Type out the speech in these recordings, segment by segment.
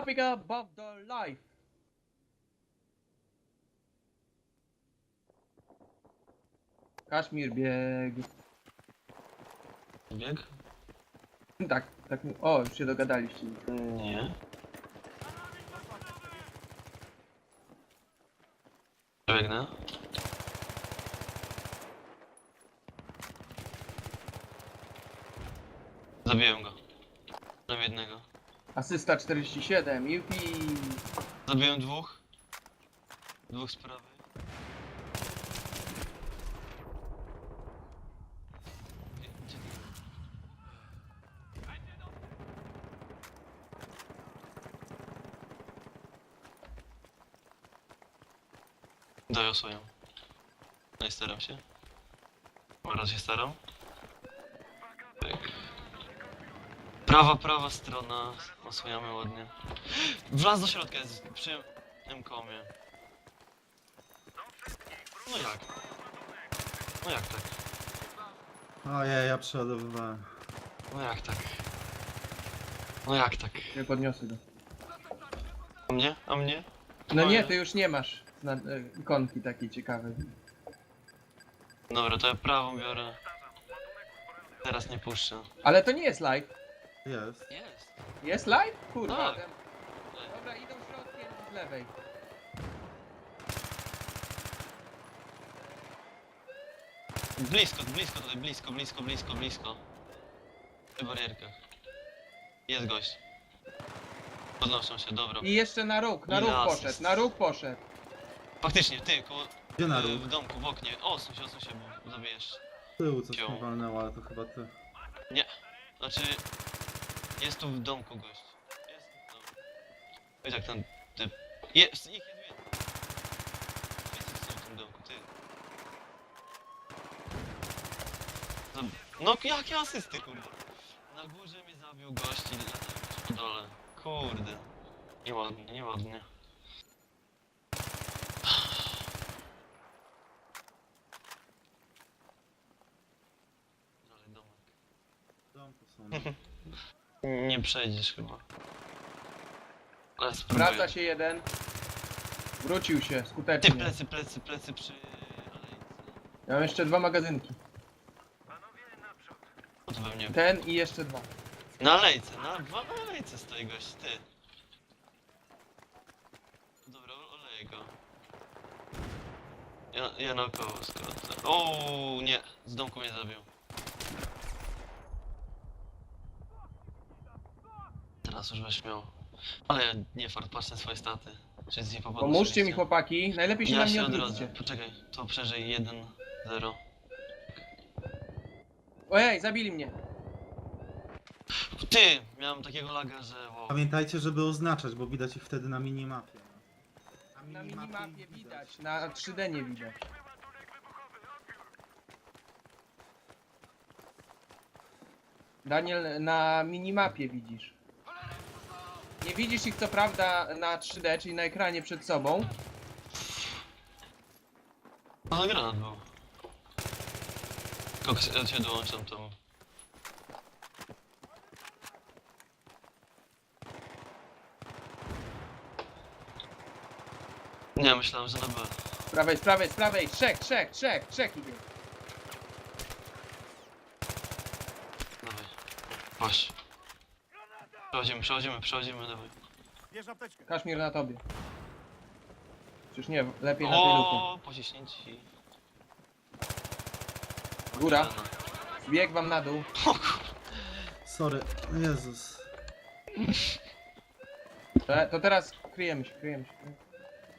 Nothing above the life. Kaszmir biegł. Bieg? Tak, tak. O, już się dogadaliście. Nie. Biegnę. Zabiłem go. Zabiłem jednego. Asysta 47, jupi. Zabiłem dwóch. Dwóch z prawej. Osłoję. No i staram się. Teraz się staram. Pyk. Prawa, prawa strona. Osłaniamy ładnie. Wlazł do środka, jest przy M-komie. No jak? No jak tak? Ojej, ja przeładowywałem. No jak tak? No jak tak? Nie podniosę go. A mnie? A mnie? No Moje. nie, ty już nie masz zna- e, ikonki takiej ciekawej. Dobra, to ja prawą biorę. Teraz nie puszczę. Ale to nie jest live. Jest. Jest. Jest live? Kurwa. Tak. ten- Dobra, idą środkiem z lewej. Blisko, blisko tutaj, blisko, blisko, blisko, blisko. Przy barierkach. Jest gość. Podnoszą się, dobra. I jeszcze na róg, na Ile róg asyst? poszedł, na róg poszedł. Faktycznie, ty, koło... Gdzie na róg? W domku, w oknie. Osuń się, osuń się, bo zabijesz. Tyłu coś mi walnęło, ale to chyba ty. Znaczy... Jest tu w domku gość. Jest tu. Wiesz jak ten typ... Jest, ich jest więcej. Więcej są w tym domku, ty. No jakie asysty, kurde. Na górze mnie zabił gość i latałem po dole. Kurde. Nieładnie, nieładnie. Dalej domek. W domku są. no. Nie przejdziesz chyba. Ale Wraca się jeden. Wrócił się Ty, skutecznie. plecy, plecy, plecy przy alejce. Ja mam jeszcze dwa magazynki. No to pewnie. Ten i jeszcze dwa. Na alejce, na, dwa na alejce stoi gość, ty. Dobra, oleję go. Ja, ja naokoło skrócę. O nie, z domku mnie zabił. Już weź miał. Ale nie fart, patrz na swoje staty. Czy jest nie popadł Pomóżcie mi chłopaki, najlepiej się Ja na mnie się odrodzę. odwróćcie. Poczekaj, to przeżyj 1-0. Ojej, zabili mnie. Ty! Miałem takiego laga, że wow. Pamiętajcie, żeby oznaczać, bo widać ich wtedy na minimapie. Na minimapie widać, na 3D nie widać. Daniel, na minimapie widzisz. Nie widzisz ich co prawda na 3D, czyli na ekranie przed sobą, No granat był. Koks, ja cię dołączam tam. Nie, myślałem, że na B. z prawej, z prawej, z prawej, trzech, trzech, trzech, trzech idzie. Dawaj. Masz. Przechodzimy, przechodzimy, przechodzimy, dawaj. Bierz apteczkę. Kaszmir na tobie. Czyż nie, lepiej na tej lupie. O, pociśnięci. Góra, bieg wam na dół. Sorry, Jezus. To, to teraz kryjemy się, kryjemy się.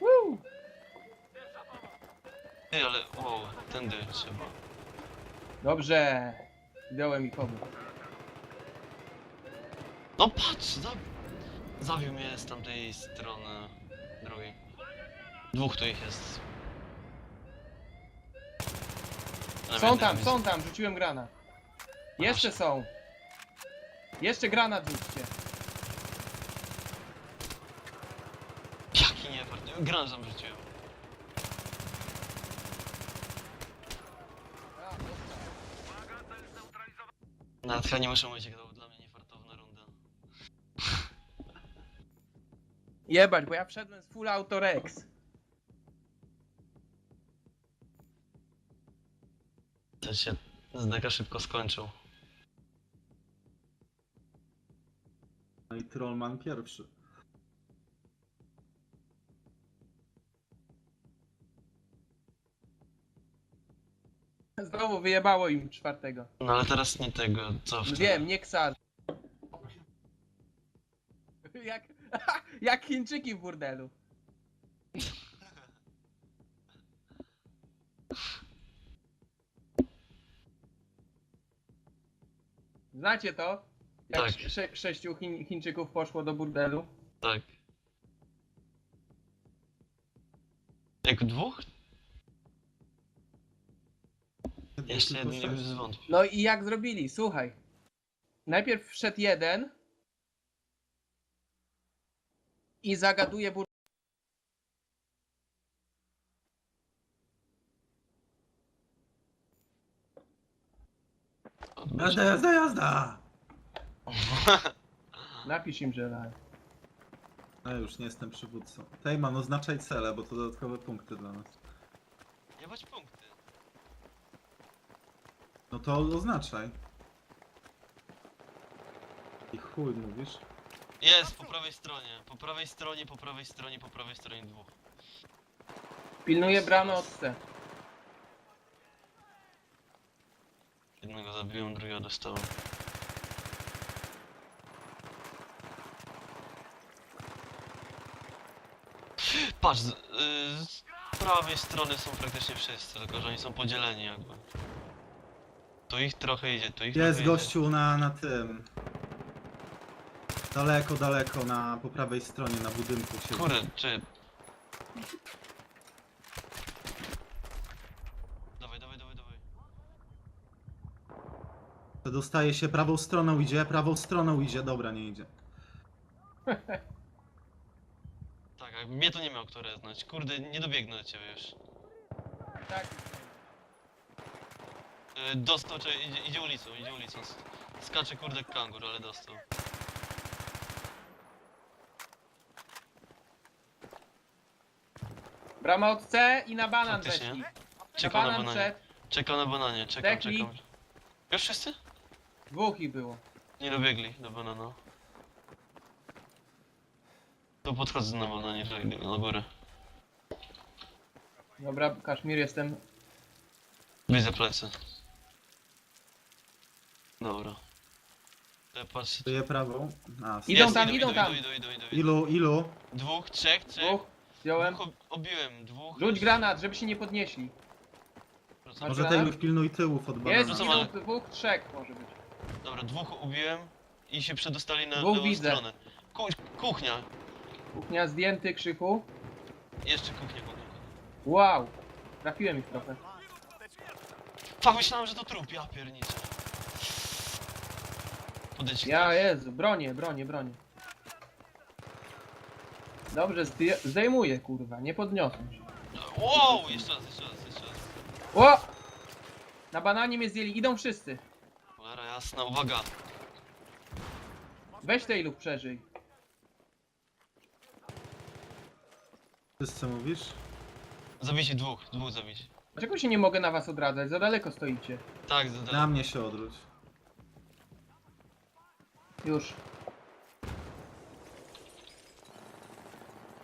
Woo! Ty, ale wow, tędy trzeba. Dobrze. Wziąłem ich obu. No patrz, zabił. Zabił mnie z tamtej strony drugiej. Dwóch tu ich jest. Są tam, są tam, rzuciłem granat. Jeszcze są. Jeszcze granat rzućcie. Jaki nie. Granat tam rzuciłem. Nawet chyba nie muszę mówić, jak to był dla mnie niefartowna runda. Jebać, bo ja wszedłem z full auto Rex. To się z deka szybko skończył. No i Trollman pierwszy. Znowu wyjebało im czwartego. No ale teraz nie tego, co wtedy. Wiem, nie ksar. Jak, jak Chińczyki w burdelu. Znacie to? Jak Tak. sze sześciu Chiń Chińczyków poszło do burdelu? Tak. Jak dwóch? Jeszcze jeden nie zwątpił. No i jak zrobili? Słuchaj. Najpierw wszedł jeden i zagaduje bur... Jazda, jazda, jazda! Napisz im, że live. No już nie jestem przywódcą. Tejman, oznaczaj cele, bo to dodatkowe punkty dla nas. Jebać punkty. No to oznaczaj. I chuj mówisz? Jest, po prawej stronie. Po prawej stronie, po prawej stronie, po prawej stronie dwóch. Pilnuje bramy od C. Jednego zabiłem, drugiego dostałem. Patrz, z, y, z prawej strony są praktycznie wszyscy, tylko że oni są podzieleni jakby. Tu ich trochę idzie, tu ich Jest trochę gościu na, na tym. Daleko, daleko, na po prawej stronie, na budynku siedzi. Kurde, czy... Dawaj, dawaj, dawaj, dawaj. To dostaje się prawą stroną idzie, prawą stroną idzie, dobra, nie idzie. Tak, a mnie to nie miał kto reznąć. Kurde, nie dobiegnę do ciebie już. Tak. Y, Dostał, czy idzie, idzie ulicą, idzie ulicą. Skacze kurde kangur, ale dostał. Od C i na banan Faktycznie. weszli. Czekał na banan bananie. przed. Czekał na bananie, czekam, Dekli. czekam. Już wszyscy? Dwóch ich było. Nie dobiegli do banana. To podchodzę na bananie, że idę na górę. Dobra, Kaszmir, jestem. Widzę plecy. Dobra. Te patrz. Tyję prawą. A, Idą Jest, tam, idą, idą idą, tam. Idą, idą, idą, idą. Ilu, ilu? Dwóch, trzech, trzech. Dwóch. Wziąłem. Dwóch ob- obiłem, dwóch. Rzuć granat, żeby się nie podnieśli. Wracam. Może granat? tej pilnuj tyłów od banana. Jest, Rzucam, idą dwóch, trzech może być. Dobra, dwóch ubiłem i się przedostali na Dwóch lewą widzę. stronę. Ku kuchnia. Kuchnia zdjęty, krzyku. Jeszcze kuchnia, kuchnia. Wow. Trafiłem ich trochę. Fa, myślałem, że to trup, ja pierniczę. Podejdź. Ja, Jezu, bronię, bronię, bronię. Dobrze, zdejmuję, kurwa, nie podniosłem się. Wow, jeszcze raz, jeszcze raz, jeszcze raz. O! Na bananie mnie zdjęli, idą wszyscy. Cholera jasna, uwaga. Weź tej lub przeżyj. Wszyscy mówisz? Zabijcie dwóch, dwóch zabijcie. Dlaczego się nie mogę na was odradzać? Za daleko stoicie. Tak, za Na daleko. mnie się odwróć. Już.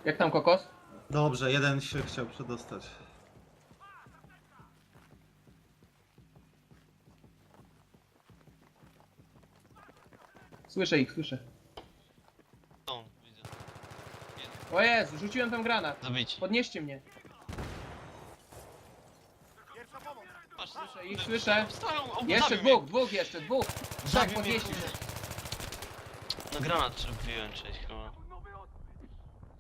Jak tam kokos? Dobrze, jeden się chciał przedostać. Słyszę ich, słyszę. Są, widzę. Jeden. O Jezu, rzuciłem tam granat. Zabijcie. Podnieście mnie. Patrz, Słyszę ich, słyszę. O, Jeszcze zabił dwóch, dwóch jeszcze, dwóch. Tak, Zabił mnie, podnieście kurde. mnie. No granat wbiłem cześć chyba.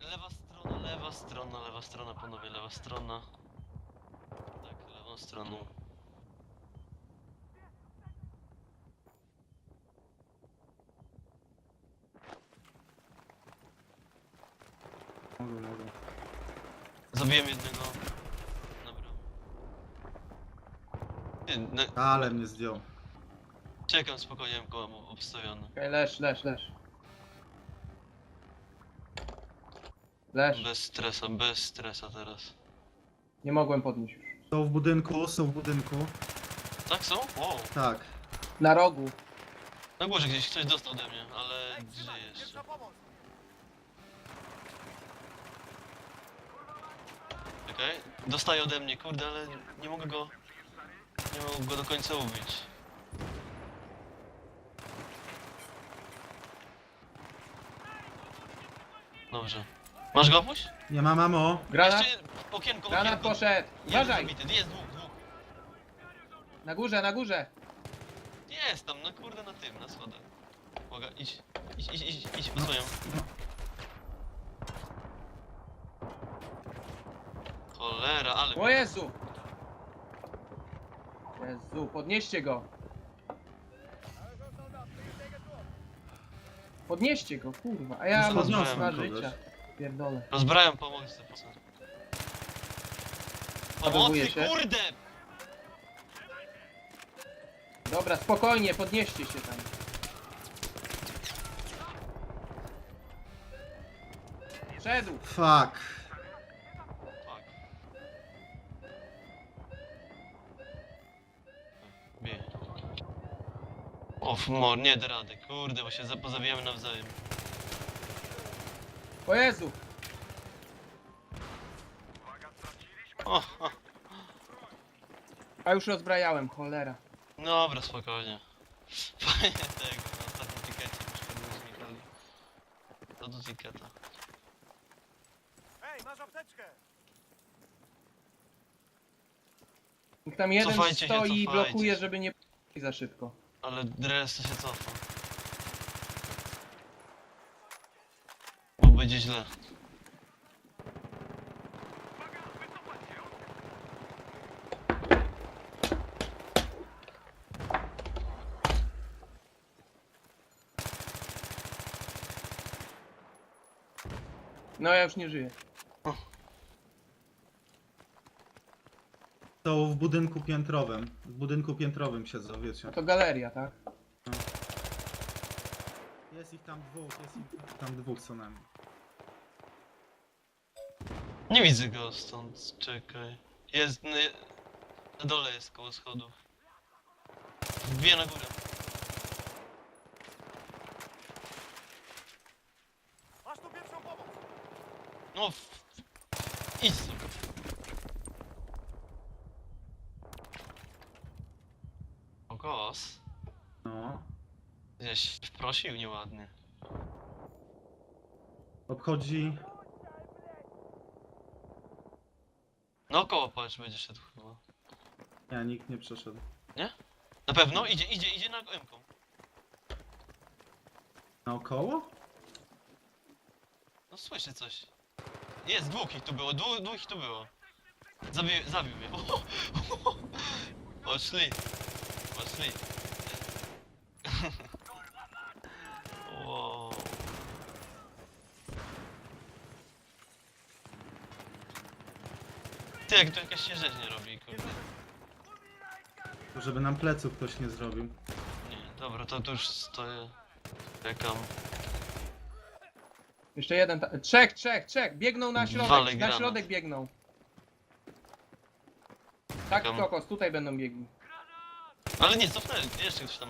Lewa strona, lewa strona, lewa strona, panowie, lewa strona. Tak, lewą stroną. Mogę, mogę. Zabiłem jednego. Dobra. Na, Ale mnie zdjął. czekam spokojnie, mam go obstawiony. Okej, leż, leż, leż. Leż. Bez stresa, bez stresa teraz. Nie mogłem podnieść już. Są w budynku, są w budynku. Tak są? Wow. Tak. Na rogu. Na górze gdzieś ktoś dostał ode mnie, ale żyje jeszcze. Czekaj, dostaje ode mnie, kurde, ale nie mogę go... Nie mogę go do końca ubić. Dobrze. Masz go opuść? Nie ma mamo. Granat. Jeszcze okienko, Granat okienko. poszedł. Jeden Uważaj. zabity, Jest dwóch, dwóch. Na górze, na górze. Jest tam, no kurde, na tym, na schodach. Uwaga, idź, idź, idź, idź, idź, osłaniam. Cholera, ale... O Jezu! Jezu, podnieście go. Podnieście go, kurwa. A ja mam podniosłem dwa kogoś. życia. Pierdolę. Rozbrałem pomocę, po co? Pomocy, się. kurde! Dobra, spokojnie, podnieście się tam. Szedł. Fuck. Fuck. Bie. Of, mor, nie da rady, kurde, bo się za- pozabijamy nawzajem. O Jezu. O, o. A już rozbrajałem, cholera. Dobra, spokojnie. Fajnie tego, na ostatnim tikecie już znikali. To do tiketa. Hej, masz apteczkę! Tam jeden Cofajcie się, stoi i cofajcie blokuje, się. żeby nie p- za szybko. Ale dres to się cofa. Bo będzie źle. No ja już nie żyję. Są w budynku piętrowym. W budynku piętrowym siedzą, wiecie. To galeria, tak? Jest ich tam dwóch, jest ich tam dwóch co najmniej. Nie widzę go stąd, czekaj. Jest, na, na dole jest koło schodów. Wbije na górę. Masz tu pierwszą pomoc! No, f... idź sobie. O kos. No. Gdzieś wprosił nieładnie. Obchodzi... No koło patrz, będzie szedł chyba. Nie, nikt nie przeszedł. Na pewno? Idzie, idzie, idzie na M-ką. Naokoło? No słyszę coś. Jest, dwóch ich tu było, dwóch, dwóch ich tu było. Zabił, zabił mnie. Poszli. Poszli. wow. Ty, jak tu jakaś się rzecz nie robi, kurde. To Żeby nam pleców ktoś nie zrobił. Nie, dobra, to tu już stoję. Czekam. Jeszcze jeden. Ta... Trzech, trzech, trzech. Biegną na środek. Walę na granat. środek biegną. Tak, Czekam. kokos, tutaj będą biegli. Ale nie, cofnęli, jeszcze ktoś tam.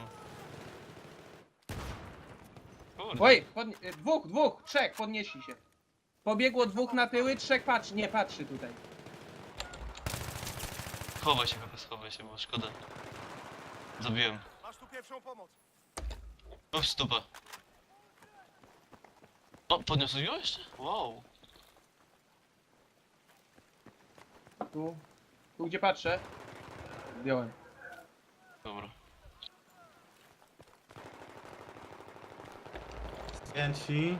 Kurde. Oj, podnie... dwóch, dwóch, trzech, podnieśli się. Pobiegło dwóch na tyły, trzech patrzy, nie patrzy tutaj. Chowaj się, Pepe, schowaj się, bo szkoda. Zabiłem. Masz tu pierwszą pomoc! O, stupa. O, podniosłeś go jeszcze? Wow. Tu, tu gdzie patrzę. Zdjąłem. Dobra. Zdjęci.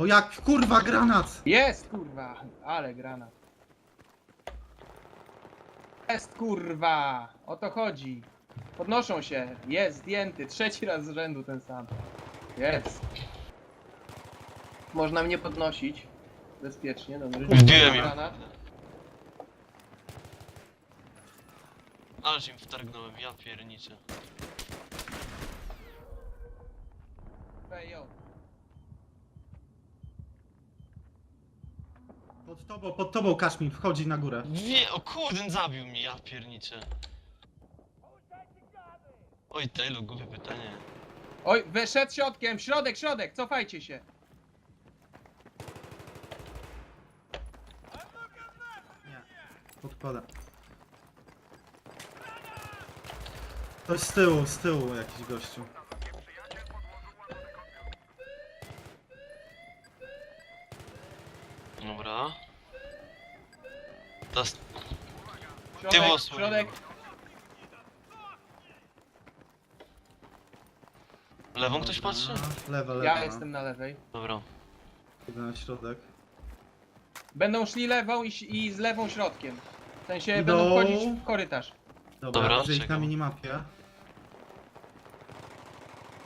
O jak kurwa granat! Jest kurwa, ale granat. Jest kurwa, o to chodzi. Podnoszą się, jest zdjęty, trzeci raz z rzędu ten sam. Jest. Można mnie podnosić. Bezpiecznie, dobrze. Wbiłem ją. Granat. Ależ im wtargnąłem, ja pierniczę. Ej, yo. Pod tobą, pod tobą Kaszmir, wchodzi na górę. Wie, o kurde, zabił mnie, ja pierniczę. Oj, Taylor, głupie pytanie. Oj, wyszedł środkiem, środek, środek, cofajcie się. Nie. Podkłada. Ktoś z tyłu, z tyłu jakiś gościu. Dobra. Środek, Tyło środek. lewą ktoś patrzy? Lewa, lewa. Ja no. jestem na lewej. Dobra. Idę na środek. Będą szli lewą i, i z lewą środkiem. W sensie Idą. będą wchodzić w korytarz. Dobra, Dobra, ich na czekam. minimapie.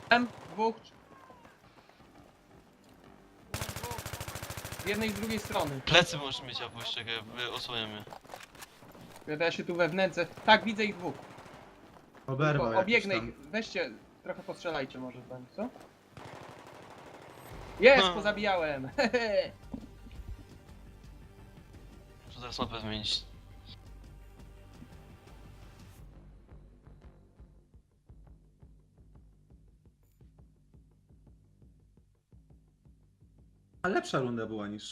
Tam, dwóch. Z jednej i z drugiej strony. Plecy możesz mieć, a czekaj, wy- osłania mnie. Ja się tu we wnęce. Tak, widzę ich dwóch. Oberwał Tylko jakiś obiegnę tam. ich. Weźcie, trochę postrzelajcie może z nami, co? Jest, Hmm. pozabijałem. Muszę teraz mapę zmienić. A lepsza runda była niż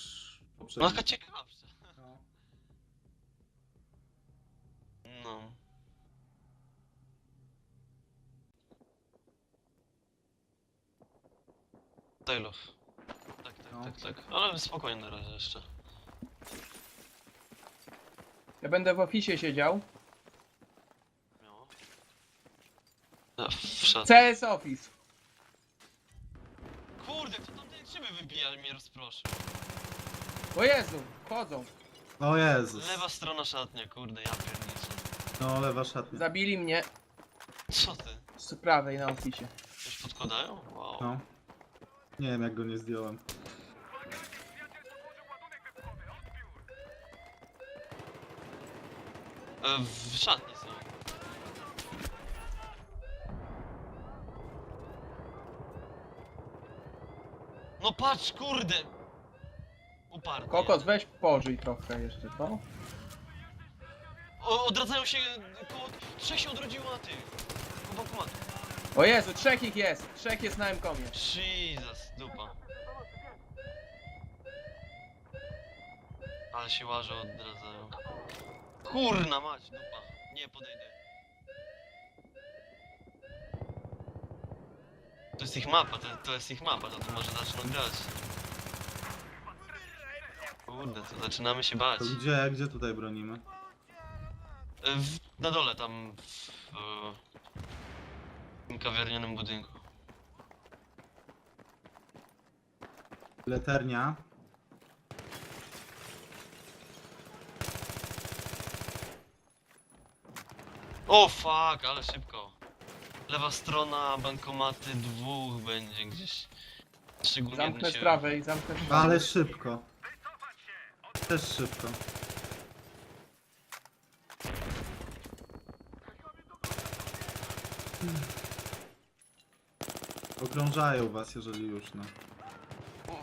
No poprzednia. ciekawsza. No. No. Taylor. Tak, tak, No. tak, tak. Ale spokojnie na razie jeszcze. Ja będę w oficie siedział. Miało. Wszedł. CS Office. Kurde, kto tam wybija mnie rozproszył. O Jezu, wchodzą. O Jezus. Lewa strona szatnia, kurde, ja pierniczę. No, lewa szatnia. Zabili mnie Co ty? z prawej na oficie. Coś podkładają? Wow. No. Nie wiem jak go nie zdjąłem. E, w szatni są. No patrz, kurde! Uparty. Kokos, weź pożyj trochę jeszcze, co? O, odradzają się koło... Trzech się odrodziło na tych. Bankomatu. O Jezu, trzech ich jest. Trzech jest na M-komie. Jesus, dupa. Ale się łaże odradzają. Kurna mać, dupa. Nie podejdę. To jest ich mapa, to, to jest ich mapa, to, to może zaczną grać. Kurde, to zaczynamy się bać. To gdzie, gdzie tutaj bronimy? E, W, na dole tam w, w tym kawiarnianym budynku. Leternia. O fuck, ale szybko. Lewa strona, bankomaty dwóch będzie gdzieś. Szczególnie Zamknę z się- prawej, zamknę z prawej. Ale szybko. Też szybko. Okrążają was, jeżeli już, no.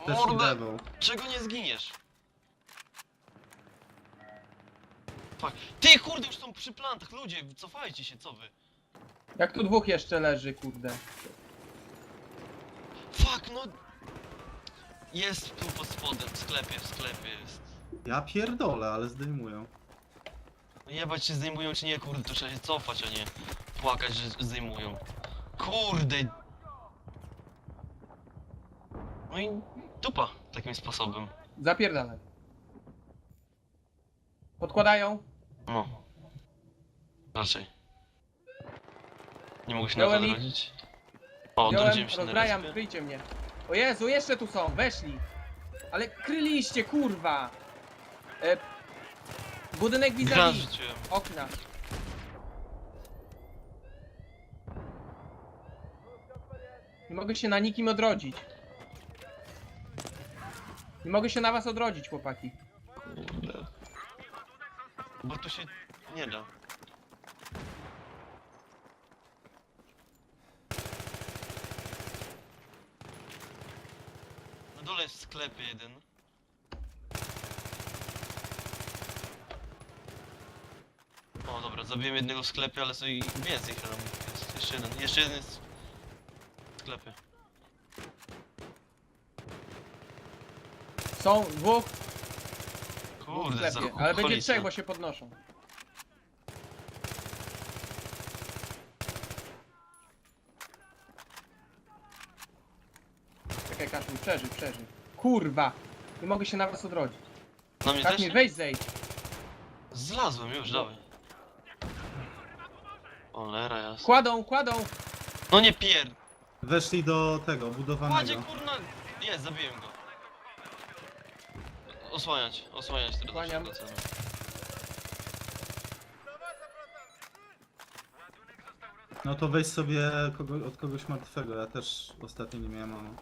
Też Mordę, czego nie zginiesz? Fuck. Ty kurde, już są przy plantach, ludzie, cofajcie się, co wy? Jak tu dwóch jeszcze leży, kurde. Fuck, no... Jest tu pod spodem, w sklepie, w sklepie jest. Ja pierdolę, ale zdejmują. No jebać się zdejmują czy nie, kurde, to trzeba się cofać, a nie płakać, że zdejmują. Kurde! No i dupa takim sposobem. Zapierdalaj. Podkładają. No. Raczej. Nie mogę się na to Wziąłem ich. odrodzić? O, Wziąłem, odrodziłem się na rozbrajam, kryjcie mnie. O Jezu, jeszcze tu są, weszli. Ale kryliście, kurwa. E, budynek rzuciłem. Okna. Nie mogę się na nikim odrodzić. Nie mogę się na was odrodzić, chłopaki. Kurde. Bo tu się nie da. dole jest sklep jeden. O dobra, zabiłem jednego w sklepie, ale sobie więcej chyba jest. Jeszcze jeden, jeszcze jeden jest w sklepie. Są dwóch, dwóch w sklepie, ale będzie trzech, bo się podnoszą. Czekaj, Kaszmin, przeżyj, przeżyj. Kurwa! Nie mogę się na was odrodzić. Na mnie też? Kaszmin, weź zejdź. Zlazłem już, dawaj. Olera jasna. Kładą, kładą! No nie pier... Weszli do tego, Kładzie budowanego. kurna... Jest, zabiłem go. Osłaniać, osłaniać teraz. Osłaniam. do celu. No to weź sobie kogo, od kogoś martwego, ja też ostatnio nie miałem ammo.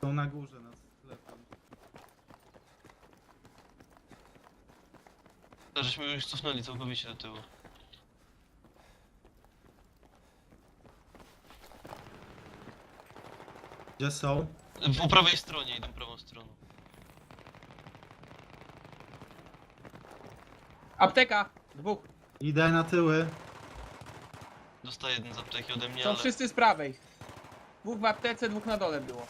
Są na górze, nad sklepem. To żeśmy już cofnęli całkowicie do tyłu. Gdzie są? Po prawej stronie idą prawą stroną. Apteka! Dwóch. Idę na tyły. Dostaje jeden z apteki ode mnie, Są ale... wszyscy z prawej. Dwóch w aptece, dwóch na dole było.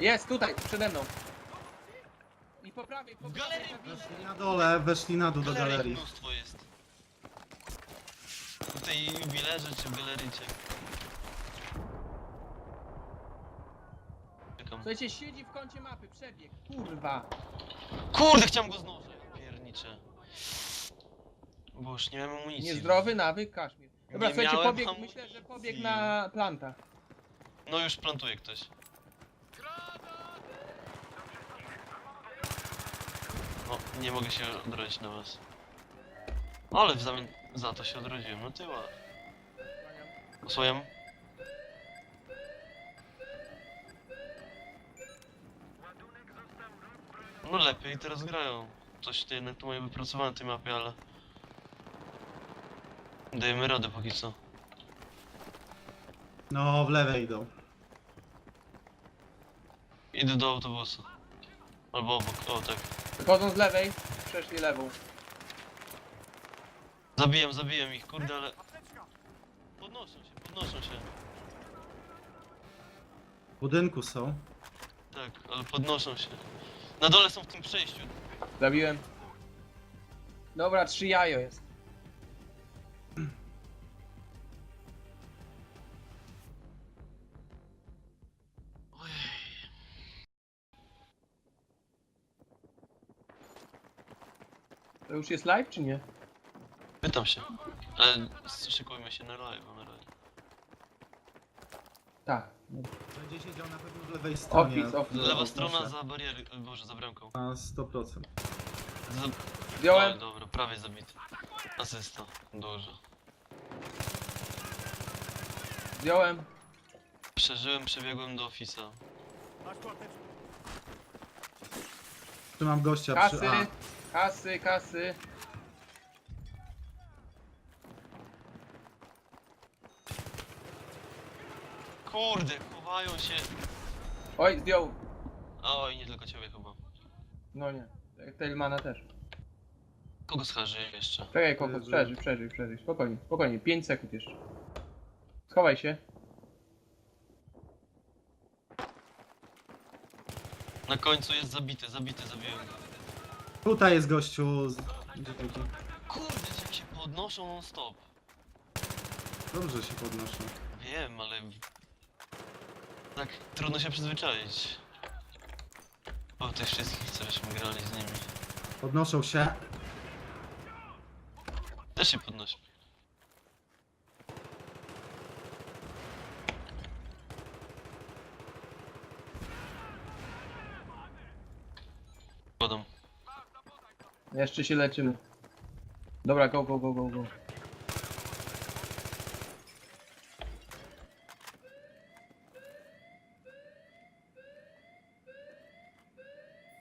Jest, tutaj, przede mną. I po prawej, po prawej. galerii! Weszli na dole, weszli na dół do Galerii galerii. mnóstwo jest. W tej jubilerze czy w galerii czy... Czekam. Słuchajcie, siedzi w kącie mapy, przebieg. Kurwa. Kurde, chciałem go z noża, piernicze. Bo już nie mam amunicji. Niezdrowy nawyk, kaszmir. Dobra, Nie słuchajcie, miałem pobieg, myślę, że pobieg na planta. No już plantuje ktoś. No, nie mogę się odrodzić na was. Ale w zamian za to się odrodziłem, no tyła. Osłaniam. No lepiej teraz grają. Coś ty jednak tu mają wypracowane na tej mapie, ale... Dajemy radę póki co. No, w lewej idą. Idę do autobusu. Albo obok, o tak. Wychodzą z lewej, przeszli lewą. Zabiłem, zabiłem ich, kurde, ale... Podnoszą się, podnoszą się. W budynku są. Tak, ale podnoszą się. Na dole są w tym przejściu. Zabiłem. Dobra, trzy jajo jest. To już jest live, czy nie? Pytam się. Ale szykujmy się na live, na razie. Tak. Będzie siedział na pewno w lewej stronie. Office, office. Lewa strona za bariery, boże, za bramką. Na 100%. Za... Oj, Wziąłem. dobra, prawie zabity. Asysta, dużo. Wziąłem. Przeżyłem, przebiegłem do ofisa. Masz tu apteczkę. Trzymam gościa Kasy, przy A. kasy, kasy. Kurde, chowają się. Oj, zdjął. Oj, nie tylko ciebie chyba. No nie. Tailmana też. Kogo scharzy jeszcze? Czekaj, Jezu. przeżyj, przeżyj, przeżyj. Spokojnie, spokojnie. 5 sekund jeszcze. Schowaj się. Na końcu jest zabity, zabity, zabiłem go. Tutaj jest gościu. Z... Gdzie? Kurde, jak się podnoszą non stop. Dobrze się podnoszą. Wiem, ale... Tak trudno się przyzwyczaić. O tych wszystkich, co żeśmy grali z nimi. Podnoszą się. Też się podnosi. Jeszcze się leczymy. Dobra, go, go, go, go, go.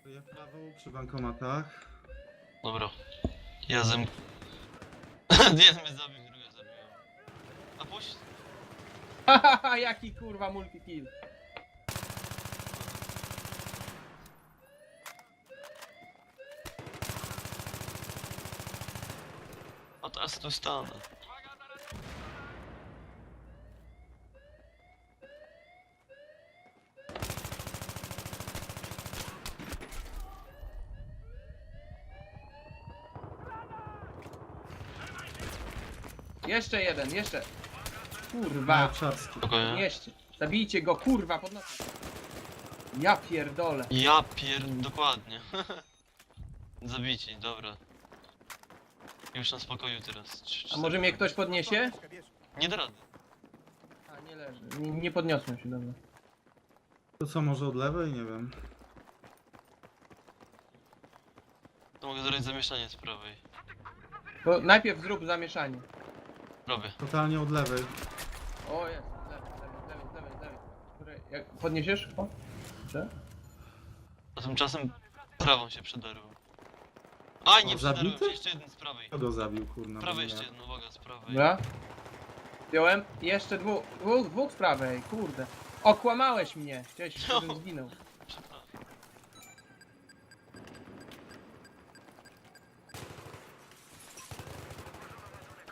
Ja w prawo przy bankomatach. Dobra. Ja zem... Jeden mnie zabił, druga zabiłem. A puść... Hahaha, jaki kurwa multi-kill. A teraz tu stanę. Jeszcze jeden, jeszcze. Na Kurwa. Spokojnie. Jeszcze. Zabijcie go, kurwa, podnoszę. Ja pierdolę. Ja pier... dokładnie. Zabici, dobra. Już na spokoju teraz. Trz- A cztery. może mnie ktoś podniesie? Nie da rady. A, nie leży. Nie, nie podniosłem się, dobra. To co, może od lewej? Nie wiem. To mogę zrobić zamieszanie z prawej. To najpierw zrób zamieszanie. Robię. Totalnie od lewej. O, jest. Lewy, lewy, lewy, lewy, lewy. Który- Jak podniesiesz? O. Dobrze. A tymczasem prawą się przedarłem. Aj, nie zabity? się, jeszcze jeden z prawej. Kto go zabił, kurna? Z prawej jeszcze jeden, uwaga, z prawej. Dobra. Wziąłem. Jeszcze dwóch, dwóch, dwóch z prawej, kurde. Okłamałeś mnie. Chciałeś, żebym No. zginął. Przepraszam.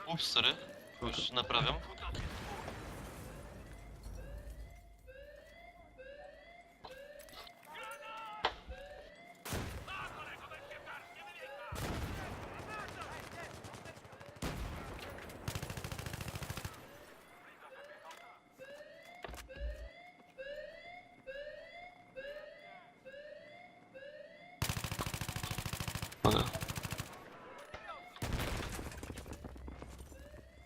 Ups, sorry. Już naprawiam. Uwaga.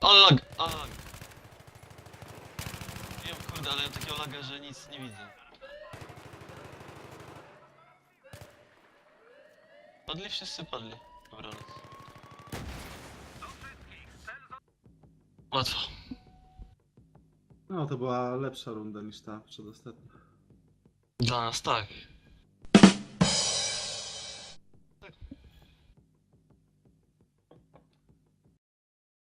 Ale lag, ale lag. Wiem, kurde, ale ja takiego laga, że nic nie widzę. Padli wszyscy padli. Dobranoc. Łatwo. No to była lepsza runda niż ta przedostatnia. Dla nas tak.